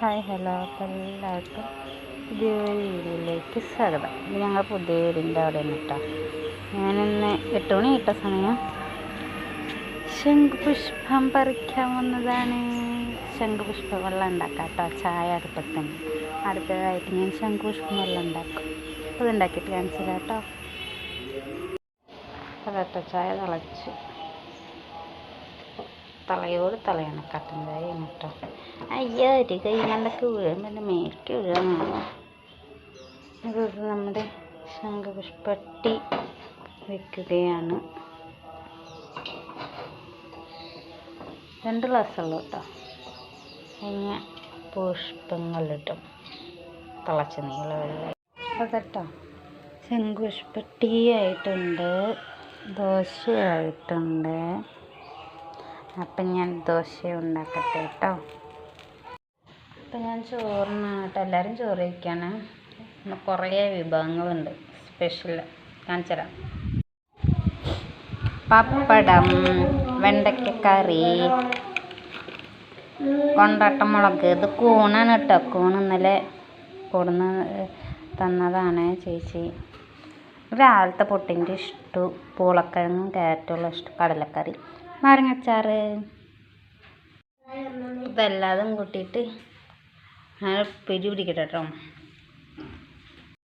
Hi hello അപ്പോൾ എല്ലാവർക്കും പുതിയൊരു വീഡിയോയിലേക്ക് സ്വാഗതം. ഇത് ഞങ്ങൾ പുതിയ വീടിന്റെ അവിടെ നിന്നിട്ടോ ഞാനിന്ന് എട്ട് മണി കിട്ട സമയം. ശംഖുപുഷ്പം പറിക്കാൻ വന്നതാണ്. ശംഖുപുഷ്പ വെള്ളം ഉണ്ടാക്കാം കേട്ടോ. ചായ അടുപ്പത്തിന്. അടുത്തതായിട്ട് ഞാൻ ശംഖുപുഷ്പം വെള്ളം ഉണ്ടാക്കും. അതുണ്ടാക്കിയിട്ട് ഉണ്ടാക്കിയിട്ട് കാണിച്ചു കേട്ടോ. കേട്ടോ ചായ തിളച്ച്. തലയോട് തലയാണ് കട്ടൻ ചായയാണ് കേട്ടോ അയ്യോ ഒരു കൈ കണ്ടൊക്കെ വീഴും പിന്നെ മേലേക്ക് ഇത് നമ്മുടെ ശംഖപുഷ്പട്ടി വെക്കുകയാണ്. രണ്ട് ഗ്ലാസ്സുള്ളൂ കേട്ടോ. അതിന് പുഷ്പങ്ങളിട്ടും തിളച്ച നീള വെള്ളം. അതട്ടോ. ശംഖുപുഷ്പട്ടി ആയിട്ടുണ്ട് ദോശയായിട്ടുണ്ട്. അപ്പം ഞാൻ ദോശ ഉണ്ടാക്കട്ടെ കേട്ടോ. അപ്പം ഞാൻ ചോറിനാണ് കേട്ടോ എല്ലാവരും ചോറ് കഴിക്കാണ്. കുറേ വിഭവങ്ങളുണ്ട്. സ്പെഷ്യൽ കാണിച്ചു തരാം. പപ്പടം വെണ്ടയ്ക്കക്കറി കറി കൊണ്ടാട്ട മുളക്. ഇത് കൂണാണ് കേട്ടോ. കൂൺ കൊടുന്ന് തന്നതാണ് ചേച്ചി. രാവിലത്തെ പൊട്ടിന്റെ ഇഷ്ടു പൂളക്കിഴങ്ങും ക്യാരറ്റുള്ള ഇഷ്ടം കടലക്കറി. பாருங்க சாரு இப்போ எல்லாத்தையும் கூட்டிட்டு நல்லா பிடி பிடிக்கட்டும்